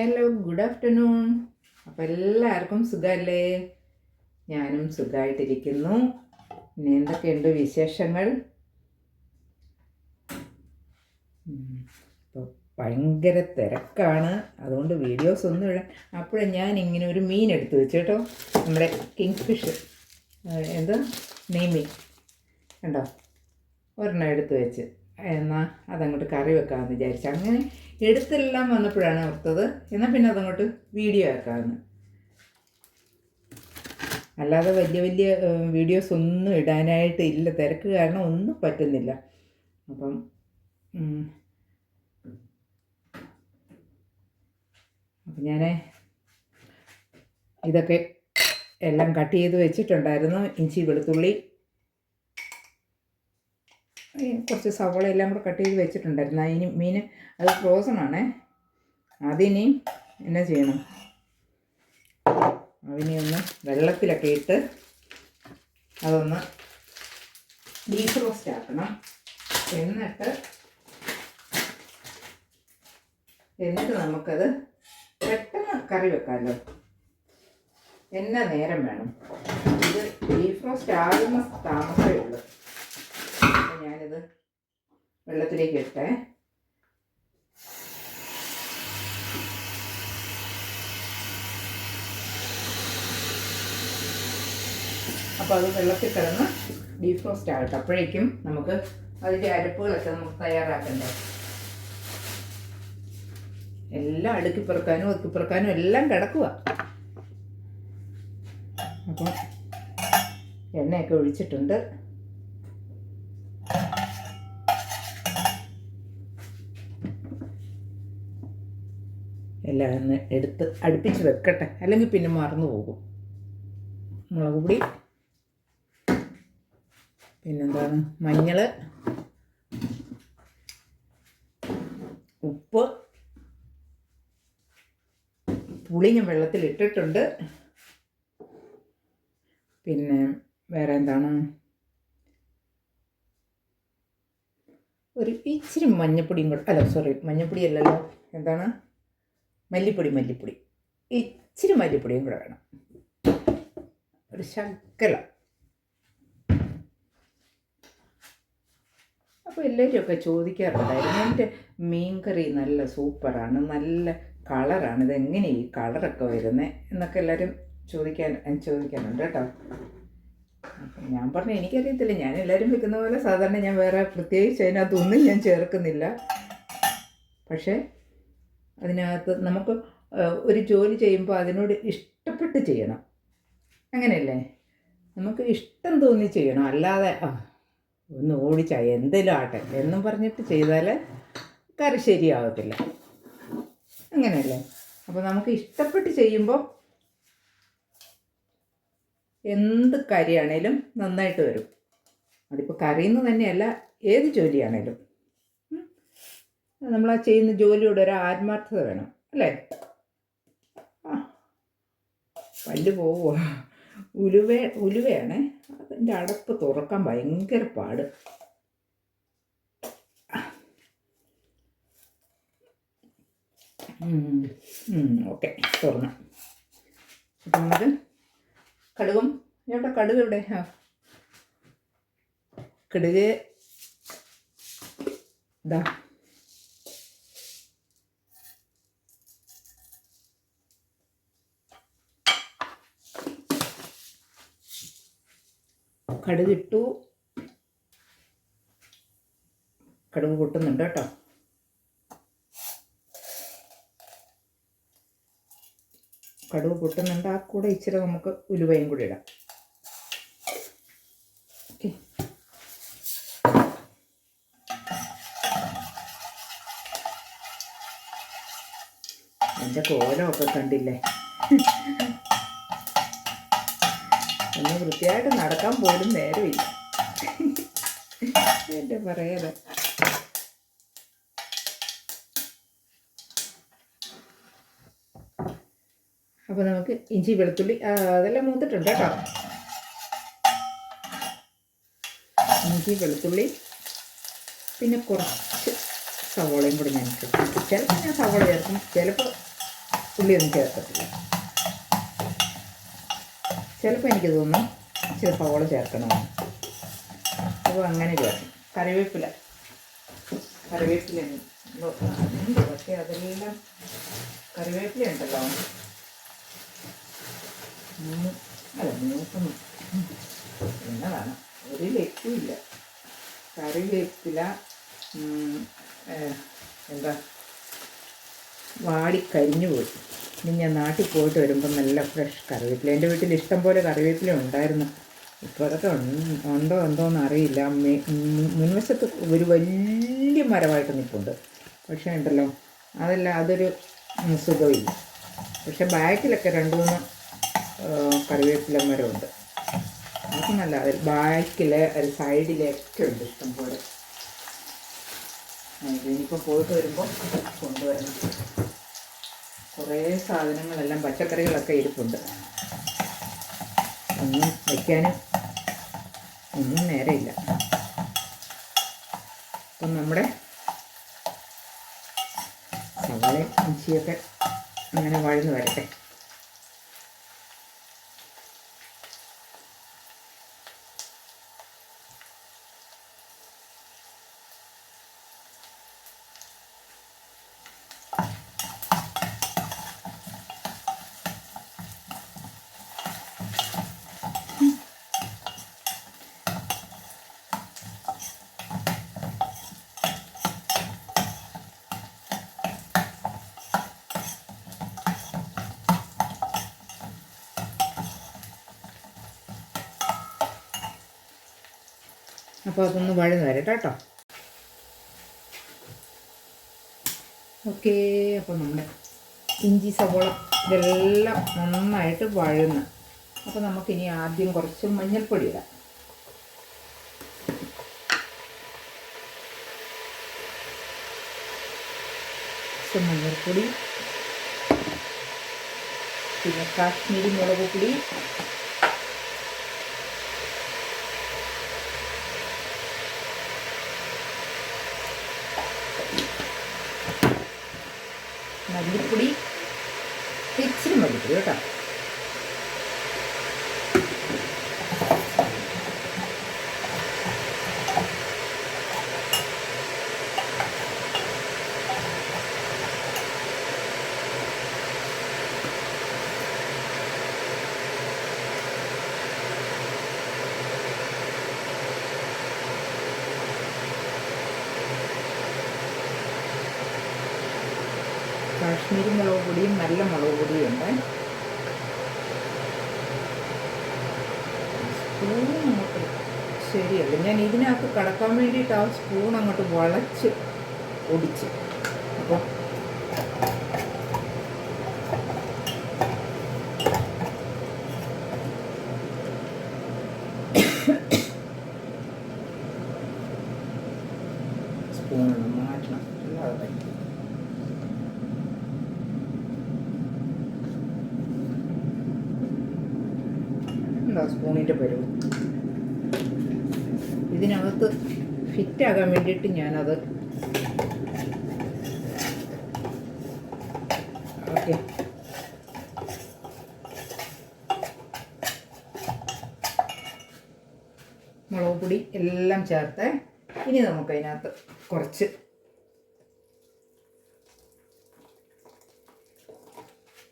Hello good afternoon അപ്പോൾ എല്ലാവർക്കും സുഖമല്ലേ ഞാനും സുഖമായിട്ടിരിക്കുന്നു പിന്നെ എന്തൊക്കെയുണ്ട് വിശേഷങ്ങൾ? ഇപ്പോൾ ഭയങ്കര തിരക്കാണ്. അതുകൊണ്ട് വീഡിയോസ് ഒന്നും ഇടാൻ അപ്പോഴേ ഞാൻ ഇങ്ങനെ ഒരു മീൻ എടുത്തു വെച്ചു കേട്ടോ. നമ്മുടെ കിങ് ഫിഷ് എന്താ? നെയ്മീൻ. കണ്ടോ? ഒരെണ്ണം എടുത്തു വെച്ച്. എന്നാൽ അതങ്ങോട്ട് കറി വെക്കാമെന്ന് വിചാരിച്ചു. അങ്ങനെ എടുത്തെല്ലാം വന്നപ്പോഴാണ് ഓർത്തത്. എന്നാൽ പിന്നെ അതങ്ങോട്ട് വീഡിയോ ആക്കാമെന്ന്. അല്ലാതെ വലിയ വലിയ വീഡിയോസ് ഒന്നും ഇടാനായിട്ട് ഇല്ല. തിരക്ക് കാരണം ഒന്നും പറ്റുന്നില്ല. അപ്പം. അപ്പം ഞാൻ ഇതൊക്കെ എല്ലാം കട്ട് ചെയ്ത് വെച്ചിട്ടുണ്ടായിരുന്നു. ഇഞ്ചി വെളുത്തുള്ളി കുറച്ച് സവോള എല്ലാം കൂടെ കട്ട് ചെയ്ത് വെച്ചിട്ടുണ്ടായിരുന്നു. അതിന് മീൻ അത് ഫ്രോസൺ ആണേ. അതിനി എന്നാ ചെയ്യണം? അതിനെ ഒന്ന് വെള്ളത്തിലൊക്കെ ഇട്ട് അതൊന്ന് ഡീപ്പ് റോസ്റ്റ് ആക്കണം. എന്നിട്ട് എന്നിട്ട് നമുക്കത് പെട്ടെന്ന് കറി വെക്കാമല്ലോ എന്നാ നേരം വേണം. ഇത് ഡീപ്പ് റോസ്റ്റ് ആകുന്ന താമസമേ ഉള്ളൂ. ഞാനിത് വെള്ളത്തിലേക്ക് ഇട്ടേ. അപ്പോൾ അത് വെള്ളത്തിൽ കിടന്ന് ഡീപ് റോസ്റ്റ് ആകട്ടെ. അപ്പോഴേക്കും നമുക്ക് അതിന്റെ അരപ്പുകളൊക്കെ നമുക്ക് തയ്യാറാക്കണ്ടേ. എല്ലാം അടുക്കി പെറുക്കാനും പെറുക്കാനും എല്ലാം കിടക്കുക അപ്പം എണ്ണയൊക്കെ ഒഴിച്ചിട്ടുണ്ട്. എല്ലാം ഒന്ന് എടുത്ത് അടുപ്പിച്ച് വെക്കട്ടെ. അല്ലെങ്കിൽ പിന്നെ മറന്നു പോകും. മുളക് പൊടി. പിന്നെന്താണ്? മഞ്ഞൾ ഉപ്പ്. പുളി ഞാൻ വെള്ളത്തിൽ ഇട്ടിട്ടുണ്ട്. പിന്നെ വേറെ എന്താണ്? ഒരു ഇച്ചിരി മഞ്ഞപ്പൊടിയും കൂടെ അല്ല സോറി മഞ്ഞപ്പൊടി അല്ലല്ലോ എന്താണ്? മല്ലിപ്പൊടി മല്ലിപ്പൊടി. ഇച്ചിരി മല്ലിപ്പൊടിയും കൂടെ വേണം. ഒരു ശക്കല അപ്പോൾ എല്ലാവരും ഒക്കെ ചോദിക്കാറുണ്ടായിരുന്നു എന്റെ മീൻകറി നല്ല സൂപ്പറാണ് നല്ല കളറാണ് ഇതെങ്ങനെ ഈ കളറൊക്കെ വരുന്നത് എന്നൊക്കെ എല്ലാവരും ചോദിക്കാൻ ചോദിക്കാനുണ്ട് കേട്ടോ. ഞാൻ പറഞ്ഞു എനിക്കറിയത്തില്ല ഞാൻ എല്ലാവരും വെക്കുന്ന പോലെ സാധാരണ ഞാൻ വേറെ പ്രത്യേകിച്ച് അതിനകത്തൊന്നും ഞാൻ ചേർക്കുന്നില്ല. പക്ഷേ അതിനകത്ത് നമുക്ക് ഒരു ജോലി ചെയ്യുമ്പോൾ അതിനോട് ഇഷ്ടപ്പെട്ട് ചെയ്യണം. അങ്ങനെയല്ലേ? നമുക്ക് ഇഷ്ടം തോന്നി ചെയ്യണം. അല്ലാതെ ഒന്ന് ഓടിച്ച എന്തെങ്കിലും ആട്ടെ. എന്നും പറഞ്ഞിട്ട് ചെയ്താൽ കറി ശരിയാവത്തില്ല. അങ്ങനെയല്ലേ? അപ്പോൾ നമുക്ക് ഇഷ്ടപ്പെട്ട് ചെയ്യുമ്പോൾ എന്ത് കാര്യമാണേലും നന്നായിട്ട് വരും. അതിപ്പോൾ കറിയെന്ന് തന്നെയല്ല ഏത് ജോലിയാണേലും. നമ്മൾ ആ ചെയ്യുന്ന ജോലിയോട് ഒരു ആത്മാർത്ഥത വേണം അല്ലേ? പല്ല് പോവുക ഉലുവ ഉലുവയാണ്. അതിന്റെ അടപ്പ് തുറക്കാൻ ഭയങ്കര പാട്. ഓക്കെ തുറന്നു. അപ്പം നമുക്ക് കടുകും എവിടെ കടുക് എവിടെ ആ. കടുക് ഇതാ കടുക് ഇട്ടു കടുക് പൊട്ടുന്നുണ്ട് കേട്ടോ. കടുക് പൊട്ടുന്നുണ്ട്. ആ കൂടെ ഇച്ചിരി നമുക്ക് ഉലുവയും കൂടി ഇടാം. ഓക്കെ. എന്റെ കോലമൊക്കെ കണ്ടില്ലേ? വൃത്തിയായിട്ട് നടക്കാൻ പോലും നേരമില്ല. എന്റെ പറയാതെ അപ്പോൾ നമുക്ക് ഇഞ്ചി വെളുത്തുള്ളി അതെല്ലാം മൂത്തിട്ടുണ്ട് കേട്ടോ. ഇഞ്ചി വെളുത്തുള്ളി പിന്നെ കുറച്ച് സവോളയും കൂടി ഞാൻ ചേർക്കും ചിലപ്പോൾ ഞാൻ സവോള ചേർക്കും ചിലപ്പോൾ ഉള്ളിയൊന്നും ചേർക്കത്തില്ല. ചിലപ്പോൾ എനിക്ക് തോന്നും ഇച്ചിരി സവോള ചേർക്കണമെന്ന് അപ്പോൾ അങ്ങനെ ചേർക്കും. കറിവേപ്പില. കറിവേപ്പില പക്ഷേ അതെല്ലാം കറിവേപ്പില ഉണ്ടല്ലോ. അല്ല മൂന്ന് എന്നതാണ്. ഒരു ലക്കുമില്ല കറിവേപ്പില എന്താ? വാടി കരിഞ്ഞു പോയി. ഇനി ഞാൻ നാട്ടിൽ പോയിട്ട് വരുമ്പോൾ നല്ല ഫ്രഷ് കറിവേപ്പില എന്റെ വീട്ടിൽ ഇഷ്ടം പോലെ കറിവേപ്പില ഉണ്ടായിരുന്നു. ഇപ്പോൾ അതൊക്കെ ഉണ്ടോ ഉണ്ടോ എന്തോന്ന് അറിയില്ല. മുൻവശത്ത് ഒരു വലിയ മരമായിട്ട് നിൽപ്പുണ്ട്. പക്ഷേ ഉണ്ടല്ലോ അതല്ല അതൊരു സുഖമില്ല. പക്ഷെ ബാക്കിലൊക്കെ രണ്ട് മൂന്ന് കറിവേപ്പില മരമുണ്ട്. അതൊക്കെ നല്ല ബാക്കിലെ സൈഡിലൊക്കെ ഉണ്ട് ഇഷ്ടം പോലെ. ഇനിയിപ്പോൾ പോയിട്ട് വരുമ്പോൾ കൊണ്ടുവരണം. കുറേ സാധനങ്ങളെല്ലാം പച്ചക്കറികളൊക്കെ ഇരിപ്പുണ്ട്. ഒന്നും വയ്ക്കാനും ഒന്നും നേരെയില്ല. അപ്പം നമ്മുടെ സവാളയും ഇഞ്ചിയൊക്കെ അങ്ങനെ വഴന്ന് വരട്ടെ. അപ്പോൾ അതൊന്ന് വഴന്ന് വരട്ടെ കേട്ടോ. ഓക്കേ അപ്പോൾ നമ്മുടെ ഇഞ്ചി സവോള ഇതെല്ലാം നന്നായിട്ട് വഴന്ന്. അപ്പോൾ നമുക്കിനി ആദ്യം കുറച്ച് മഞ്ഞൾപ്പൊടി ഇടാം. മഞ്ഞൾപ്പൊടി പിന്നെ കാശ്മീരി മുളക് പൊടി മല്ലിപ്പൊടി ഇച്ചിരി മല്ലിപ്പൊടി കേട്ടോ. കാശ്മീരി മുളക് പൊടിയും നല്ല മുളക് പൊടിയും ഉണ്ട്. സ്പൂൺ അങ്ങോട്ട് ശരിയല്ല. ഞാൻ ഇതിനകത്ത് കടക്കാൻ വേണ്ടിയിട്ട് ആ സ്പൂൺ അങ്ങോട്ട് വളച്ച് ഒടിച്ച് ഇതിനകത്ത് ഫിറ്റാകാൻ വേണ്ടിയിട്ട് ഞാനത് ഓക്കെ. മുളക് പൊടി എല്ലാം ചേർത്ത്. ഇനി നമുക്ക് അതിനകത്ത് കുറച്ച്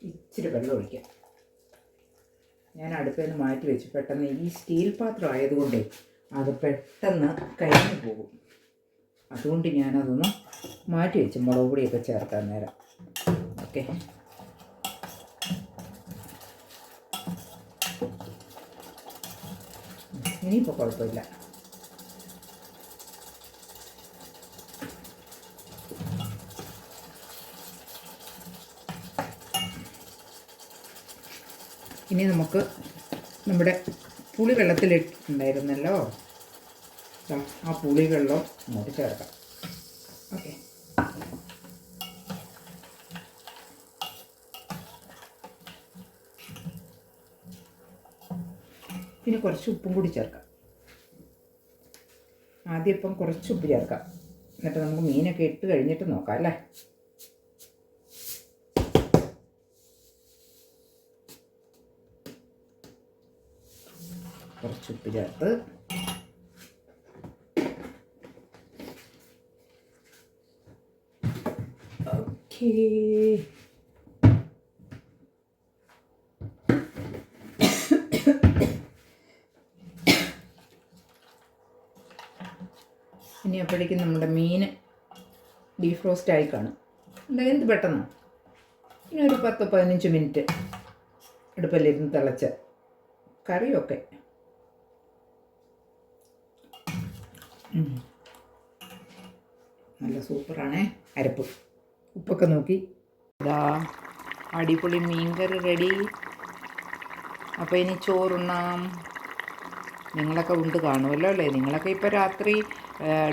ഇച്ചിരി വെള്ളം ഒഴിക്കാം. ഞാൻ അടുപ്പിൽ നിന്ന് മാറ്റി വെച്ച്. പെട്ടെന്ന് ഈ സ്റ്റീൽ പാത്രം ആയതുകൊണ്ടേ അത് പെട്ടെന്ന് കഴിഞ്ഞു പോകും. അതുകൊണ്ട് ഞാനതൊന്ന് മാറ്റി വെച്ച് മുളക് പൊടിയൊക്കെ ചേർക്കാൻ നേരം. ഓക്കെ. ഇനിയിപ്പോൾ കുഴപ്പമില്ല. ഇനി നമുക്ക് നമ്മുടെ പുളി വെള്ളത്തിലിട്ടുണ്ടായിരുന്നല്ലോ ആ പുളി വെള്ളം ഇങ്ങോട്ട് ചേർക്കാം. ഓക്കെ. പിന്നെ കുറച്ച് ഉപ്പും കൂടി ചേർക്കാം. ആദ്യം ഇപ്പം കുറച്ച് ഉപ്പ് ചേർക്കാം. എന്നിട്ട് നമുക്ക് മീനൊക്കെ ഇട്ട് കഴിഞ്ഞിട്ട് നോക്കാം അല്ലേ കുറച്ച് ഉപ്പ് ചേർത്ത് ഓക്കേ. ഇനി അപ്പോഴേക്കും നമ്മുടെ മീൻ ഡീഫ്രോസ്റ്റ് ആയി കാണും. എന്താ പെട്ടെന്ന്? ഇനി ഒരു പത്ത് പതിനഞ്ച് മിനിറ്റ് അടുപ്പല്ലിരുന്ന് തിളച്ച്. കറിയൊക്കെ. നല്ല സൂപ്പറാണേ. അരപ്പ്. ഉപ്പൊക്കെ നോക്കി. ഇതാ അടിപൊളി മീൻകറി റെഡി അപ്പോൾ ഇനി ചോറുണ്ണാം. നിങ്ങളൊക്കെ ഉണ്ട് കാണുമല്ലോ അല്ലേ? നിങ്ങളൊക്കെ ഇപ്പോൾ രാത്രി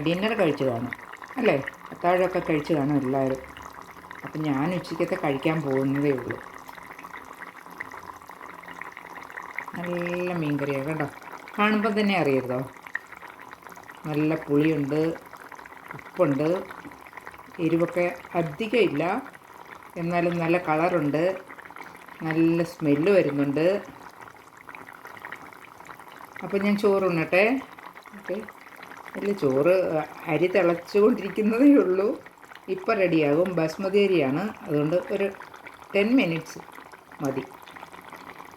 ഡിന്നർ കഴിച്ച് കാണും. അല്ലേ? അത്താഴമൊക്കെ കഴിച്ച് കാണും എല്ലാവരും. അപ്പം ഞാൻ ഉച്ചയ്ക്കത്തെ കഴിക്കാൻ പോകുന്നതേ ഉള്ളൂ. നല്ല മീൻകറിയാണ് കേട്ടോ. കാണുമ്പോൾ തന്നെ അറിയരുതോ? നല്ല പുളിയുണ്ട് ഉപ്പുണ്ട് എരിവൊക്കെ അധികം ഇല്ല എന്നാലും നല്ല കളറുണ്ട് നല്ല സ്മെല്ല് വരുന്നുണ്ട്. അപ്പം ഞാൻ ചോറ് ഉണ്ണട്ടെ? ഓക്കെ. അല്ല ചോറ് അരി തിളച്ചുകൊണ്ടിരിക്കുന്നതേ ഉള്ളൂ. ഇപ്പം റെഡിയാകും. ബസ്മതി അരിയാണ്. അതുകൊണ്ട് ഒരു ടെൻ മിനിറ്റ്സ് മതി.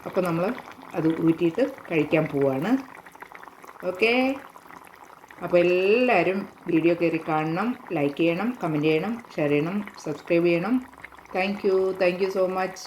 അപ്പോൾ നമ്മൾ അത് ഊറ്റിയിട്ട് കഴിക്കാൻ പോവാണ്. ഓക്കേ. അപ്പോൾ എല്ലാവരും വീഡിയോ കയറി കാണണം ലൈക്ക് ചെയ്യണം കമന്റ് ചെയ്യണം ഷെയർ ചെയ്യണം സബ്സ്ക്രൈബ് ചെയ്യണം. Thank you thank you so much